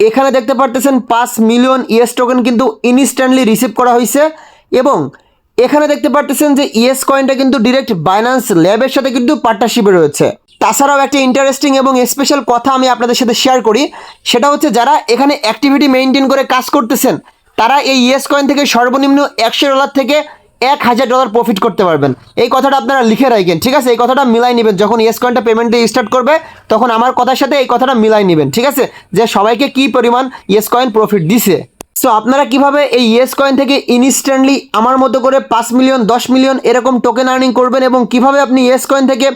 এখানে দেখতে পারতেছেন পাঁচ মিলিয়ন ইএস টোকেন কিন্তু ইনস্ট্যান্টলি রিসিভ করা হয়েছে এবং এখানে দেখতে পারতেছেন যে ইএস কয়েনটা কিন্তু ডিরেক্ট বাইন্যান্স ল্যাবের সাথে কিন্তু পার্টনারশিপে রয়েছে। তাছাড়াও একটা ইন্টারেস্টিং এবং স্পেশাল কথা আমি আপনাদের সাথে শেয়ার করি, সেটা হচ্ছে যারা এখানে অ্যাক্টিভিটি মেনটেন করে কাজ করতেছেন, তারা এই ইএস কয়েন থেকে সর্বনিম্ন একশো ডলার থেকে এক হাজার ডলার প্রফিট করতে পারবেন। এই কথাটা আপনারা লিখে রাখেন, ঠিক আছে? এই কথাটা মিলাই নেবেন। যখন ইয়েস কয়েনটা পেমেন্টে স্টার্ট করবে, তখন আমার কথার সাথে এই কথাটা মিলাই নেবেন, ঠিক আছে? যে সবাইকে কি পরিমাণ ইয়েস কয়েন প্রফিট দিছে। সো আপনারা কীভাবে এই ইয়েস কয়েন থেকে ইনস্ট্যান্টলি আমার মতো করে পাঁচ মিলিয়ন দশ মিলিয়ন এরকম টোকেন আর্নিং করবেন এবং কীভাবে আপনি ইয়েস কয়েন থেকে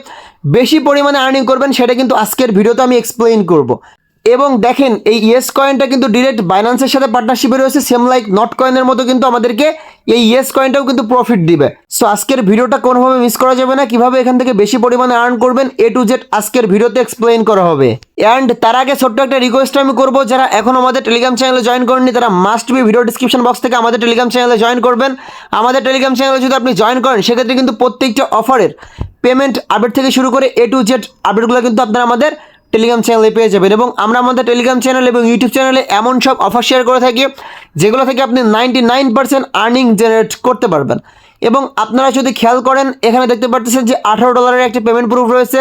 বেশি পরিমাণে আর্নিং করবেন, সেটা কিন্তু আজকের ভিডিওতে আমি এক্সপ্লেইন করব। এবং দেখেন, এই ইয়েস কয়েনটা কিন্তু ডিরেক্ট বাইন্যান্সের সাথে পার্টনারশিপে রয়েছে সেম লাইক নট কয়েনের মতো কিন্তু আমাদেরকে এই ইয়েস কয়েনটাও কিন্তু প্রফিট দিবে। সো আজকের ভিডিওটা কোনোভাবে মিস করা যাবে না। কীভাবে এখান থেকে বেশি পরিমাণে আর্ন করবেন এ টু জেড আজকের ভিডিওতে এক্সপ্লেইন করা হবে। অ্যান্ড তার আগে ছোট্ট একটা রিকোয়েস্ট আমি করব, যারা এখন আমাদের টেলিগ্রাম চ্যানেলে জয়েন করেননি, তারা must be video description box থেকে আমাদের টেলিগ্রাম চ্যানেলে জয়েন করবেন। আমাদের টেলিগ্রাম চ্যানেলে যদি আপনি জয়েন করেন, সেক্ষেত্রে কিন্তু প্রত্যেকটা অফারের পেমেন্ট আপডেট থেকে শুরু করে এ টু জেড আপডেটগুলো কিন্তু আপনারা আমাদের টেলিগ্রাম চ্যানেলে পেয়ে যাবেন এবং আমরা আমাদের টেলিগ্রাম চ্যানেল এবং ইউটিউব চ্যানেলে এমন সব অফার শেয়ার করে থাকি, যেগুলো থেকে আপনি ninety nine percent earning generate করতে পারবেন। এবং আপনারা যদি খেয়াল করেন, এখানে দেখতে পাচ্ছেন যে আঠারো ডলারের একটি পেমেন্ট প্রুফ রয়েছে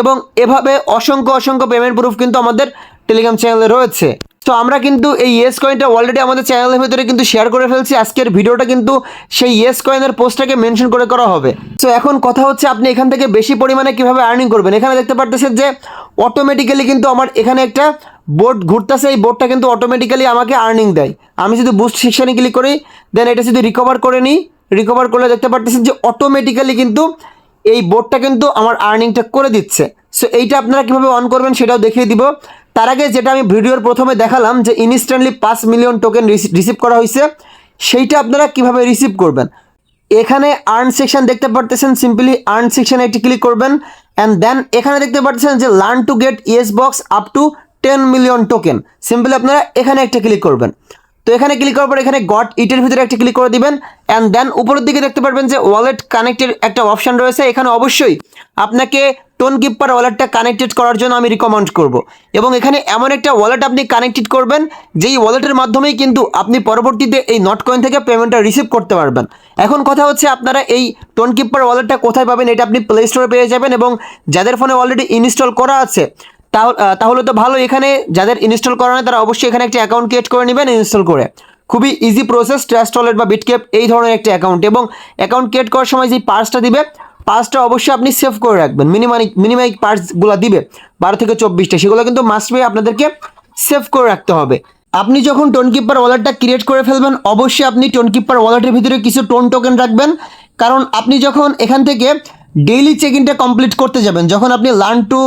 এবং এভাবে অসংখ্য অসংখ্য পেমেন্ট প্রুফ কিন্তু আমাদের টেলিগ্রাম চ্যানেলে রয়েছে। তো আমরা কিন্তু এই ইয়েস কয়েনটা অলরেডি আমাদের চ্যানেলের ভিতরে কিন্তু শেয়ার করে ফেলছি। আজকের ভিডিওটা কিন্তু সেই ইয়েস কয়েনের পোস্টটাকে মেনশন করে করা হবে। তো এখন কথা হচ্ছে আপনি এখান থেকে বেশি পরিমাণে কীভাবে আর্নিং করবেন? এখানে দেখতে পারতেছেন যে অটোমেটিক্যালি কিন্তু আমার এখানে একটা বোর্ড ঘুরতেছে। এই বোর্ডটা কিন্তু অটোমেটিক্যালি আমাকে আর্নিং দেয়। আমি যদি বুস্ট সেকশনে ক্লিক করি দেন এটা যদি রিকভার করে নিই। রিকভার করলে দেখতে পারতেছেন যে অটোমেটিক্যালি কিন্তু এই বোর্ডটা কিন্তু আমার আর্নিংটা করে দিচ্ছে। সো এইটা আপনারা কীভাবে অন করবেন সেটাও দেখিয়ে দিব। তার আগে যেটা আমি ভিডিওর প্রথমে দেখালাম যে ইনস্ট্যান্টলি পাঁচ মিলিয়ন টোকেন রিসিভ করা হয়েছে, সেইটা আপনারা কীভাবে রিসিভ করবেন? এখানে আর্ন সেকশন দেখতে পারতেছেন সিম্পলি আর্ন সেকশানে একটি ক্লিক করবেন অ্যান্ড দেন এখানে দেখতে পাচ্ছেন যে learn to get yes box up to ten million token simply আপনারা এখানে একটা ক্লিক করবেন। তো এখানে ক্লিক করার পর এখানে গট ইটের ভিতরে একটা ক্লিক করে দিবেন অ্যান্ড দেন উপরের দিকে দেখতে পারবেন যে ওয়ালেট কানেক্টেড একটা অপশন রয়েছে। এখানে অবশ্যই আপনাকে টোন কিপার ওয়ালেটটা কানেক্টেড করার জন্য আমি রিকমেন্ড করব। এবং এখানে এমন একটা ওয়ালেট আপনি কানেক্টেড করবেন, যেই ওয়ালেটের মাধ্যমেই কিন্তু আপনি পরবর্তীতে এই নট কয়েন থেকে পেমেন্টটা রিসিভ করতে পারবেন। এখন কথা হচ্ছে আপনারা এই টোন কিপার ওয়ালেটটা কোথায় পাবেন, এটা আপনি প্লে স্টোরে পেয়ে যাবেন, এবং যাদের ফোনে অলরেডি ইনস্টল করা আছে তাহলে তো ভালো, এখানে যাদের ইনস্টল করা নেই তারা অবশ্যই এখানে একটা অ্যাকাউন্ট ক্রিয়েট করে নেবেন ইনস্টল করে। খুবই ইজি প্রসেস ট্রাস্ট ওয়ালেট বা বিটকেপ এই ধরনের একটা অ্যাকাউন্ট এবং অ্যাকাউন্ট ক্রিয়েট করার সময় যে পার্সটা দিবে পার্সটা অবশ্যই আপনি সেভ করে রাখবেন। মিনিমাম মিনিমাম পার্সগুলো দিবে, বারো থেকে চব্বিশটা, সেগুলো কিন্তু মাস্ট বি আপনাদেরকে সেভ করে রাখতে হবে। আপনি যখন টোন কিপার ওয়ালেটটা ক্রিয়েট করে ফেলবেন, অবশ্যই আপনি টোন কিপার ওয়ালেটের ভিতরে কিছু টোন টোকেন রাখবেন। কারণ আপনি যখন এখান থেকে ডেইলি চেক ইনটা কমপ্লিট করতে যাবেন। যখন আপনি লার্ন টু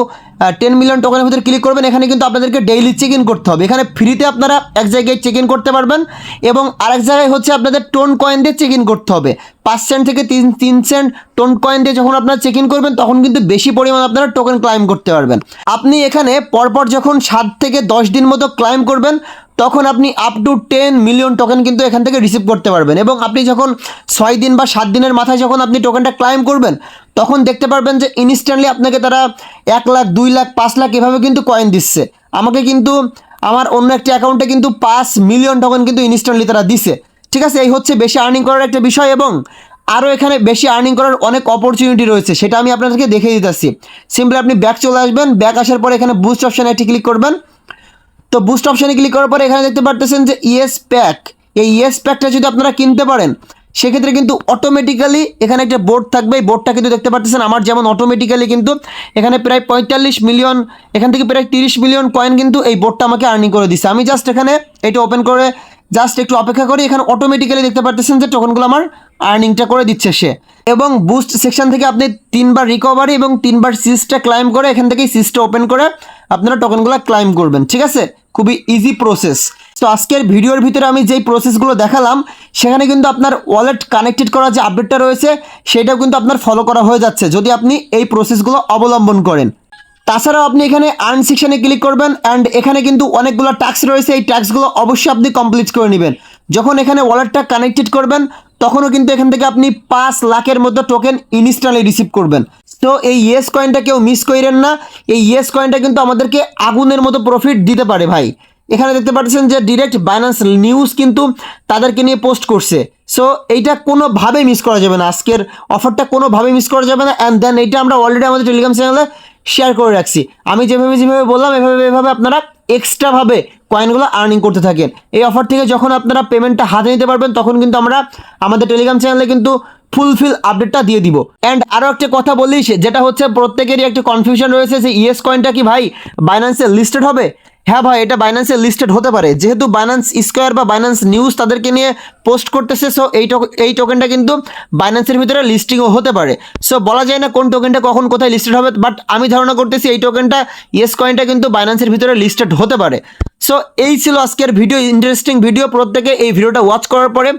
টেন মিলিয়ন টোকেনের ভিতরে ক্লিক করবেন, এখানে কিন্তু আপনাদেরকে ডেইলি চেক ইন করতে হবে। এখানে ফ্রিতে আপনারা এক জায়গায় চেক ইন করতে পারবেন এবং আরেক জায়গায় হচ্ছে আপনাদের টোন কয়েন দিয়ে চেক ইন করতে হবে। পাঁচ সেন্ট থেকে তিন তিন সেন্ট টোন কয়েন দিয়ে যখন আপনারা চেক ইন করবেন, তখন কিন্তু বেশি পরিমাণ আপনারা টোকেন ক্লাইম করতে পারবেন। আপনি এখানে পরপর যখন সাত থেকে দশ দিন মতো ক্লাইম করবেন, তখন আপনি up to ten million token কিন্তু এখান থেকে রিসিভ করতে পারবেন। এবং আপনি যখন ছয় দিন বা সাত দিনের মাথায় যখন আপনি টোকেনটা ক্লাইম করবেন তখন দেখতে পারবেন যে ইনস্ট্যান্টলি আপনাকে তারা এক লাখ, দুই লাখ, পাঁচ লাখ এভাবে কিন্তু কয়েন দিচ্ছে। আমাকে কিন্তু আমার অন্য একটি অ্যাকাউন্টে কিন্তু পাঁচ মিলিয়ন টোকেন কিন্তু ইনস্ট্যান্টলি তারা দিছে। ঠিক আছে? এই হচ্ছে বেশি আর্নিং করার একটা বিষয় এবং আরও এখানে বেশি আর্নিং করার অনেক অপরচুনিটি রয়েছে, সেটা আমি আপনাদেরকে দেখিয়ে দিতেছি। সিম্পলি আপনি ব্যাক চলে আসবেন ব্যাক আসার পরে এখানে বুস্ট অপশানে একটি ক্লিক করবেন। তো বুস্ট অপশানে ক্লিক করার পরে এখানে দেখতে পারতেছেন যে ইয়েস প্যাক এই ইয়েস প্যাকটা যদি আপনারা কিনতে পারেন সেক্ষেত্রে কিন্তু অটোমেটিক্যালি এখানে একটা বোর্ড থাকবে। এই বোর্ডটা কিন্তু দেখতে পারতেছেন, আমার যেমন অটোমেটিক্যালি কিন্তু এখানে প্রায় পঁয়তাল্লিশ মিলিয়ন এখান থেকে প্রায় তিরিশ মিলিয়ন কয়েন কিন্তু এই বোর্ডটা আমাকে আর্নিং করে দিচ্ছে আমি জাস্ট এখানে এটা ওপেন করে জাস্ট একটু অপেক্ষা করি, এখানে অটোমেটিক্যালি দেখতে পারতেছেন যে টোকনগুলো আমার আর্নিংটা করে দিচ্ছে সে। এবং বুস্ট সেকশন থেকে আপনি তিনবার রিকভারি এবং তিনবার সিসটা ক্লাইম করে এখান থেকেই সিসটা ওপেন করে আপনারা টোকনগুলো ক্লাইম করবেন, ঠিক আছে? খুবই ইজি প্রসেস তো আজকের ভিডিওর ভিতরে আমি যেই প্রসেসগুলো দেখালাম, সেখানে কিন্তু আপনার ওয়ালেট কানেক্টেড করার যে আপডেটটা রয়েছে, সেটাও কিন্তু আপনার ফলো করা হয়ে যাচ্ছে, যদি আপনি এই প্রসেসগুলো অবলম্বন করেন। তাছাড়াও আপনি এখানে আর্ন সেকশনে ক্লিক করবেন অ্যান্ড এখানে কিন্তু অনেকগুলো ট্যাক্স রয়েছে, এই ট্যাক্সগুলো অবশ্যই আপনি কমপ্লিট করে নেবেন। যখন এখানে ওয়ালেটটা কানেক্টেড করবেন, তখনও কিন্তু এখান থেকে আপনি পাঁচ লাখের মতো টোকেন ইনস্ট্যান্টলি রিসিভ করবেন। তো এই ইয়েস কয়েনটা কেউ মিস করেন না, এই ইয়েস কয়েনটা কিন্তু আমাদেরকে আগুনের মতো প্রফিট দিতে পারে ভাই। এখানে দেখতে পাচ্ছেন যে ডিরেক্ট বাইন্যান্স নিউজ কিন্তু তাদেরকে নিয়ে পোস্ট করছে। সো এইটা কোনোভাবেই মিস করা যাবে না। আজকের অফারটা কোনোভাবেই মিস করা যাবে না। অ্যান্ড দেন এইটা আমরা অলরেডি আমাদের টেলিগ্রাম চ্যানেলে শেয়ার করে রাখছি। আমি যেভাবে যেভাবে বললাম, এভাবে এভাবে আপনারা এক্সট্রাভাবে কয়েনগুলো আর্নিং করতে থাকেন। এই অফার থেকে যখন আপনারা পেমেন্টটা হাতে নিতে পারবেন, তখন কিন্তু আমরা আমাদের টেলিগ্রাম চ্যানেলে কিন্তু ফুলফিল আপডেটটা দিয়ে দিব। অ্যান্ড আরও একটা কথা বলিস যেটা হচ্ছে প্রত্যেকেরই একটা কনফিউশন রয়েছে যে ইএস কয়েনটা কি ভাই বাইন্যান্সে লিস্টেড হবে? হ্যাঁ ভাই, এটা বাইন্যান্সে লিস্টেড হতে পারে। যেহেতু বাইন্যান্স স্কোয়ার বা বাইন্যান্স নিউজ তাদেরকে নিয়ে পোস্ট করতেছে সো এই এই টোকেনটা কিন্তু বাইন্যান্সের ভিতরে লিস্টিংও হতে পারে। সো বলা যায় না কোন টোকেনটা কখন কোথায় লিস্টেড হবে বাট আমি ধারণা করতেছি এই টোকেনটা ইয়েস কয়েনটা কিন্তু বাইন্যান্সের ভিতরে লিস্টেড হতে পারে। সো এই ছিল আজকের ভিডিও ইন্টারেস্টিং ভিডিও প্রত্যেকে এই ভিডিওটা ওয়াচ করার পরে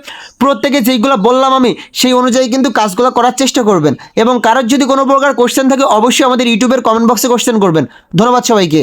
প্রত্যেকে যেইগুলো বললাম আমি, সেই অনুযায়ী কিন্তু কাজগুলো করার চেষ্টা করবেন। এবং কারোর যদি কোনো প্রকার কোশ্চেন থাকে, অবশ্যই আমাদের ইউটিউবের কমেন্ট বক্সে কোশ্চেন করবেন। ধন্যবাদ সবাইকে।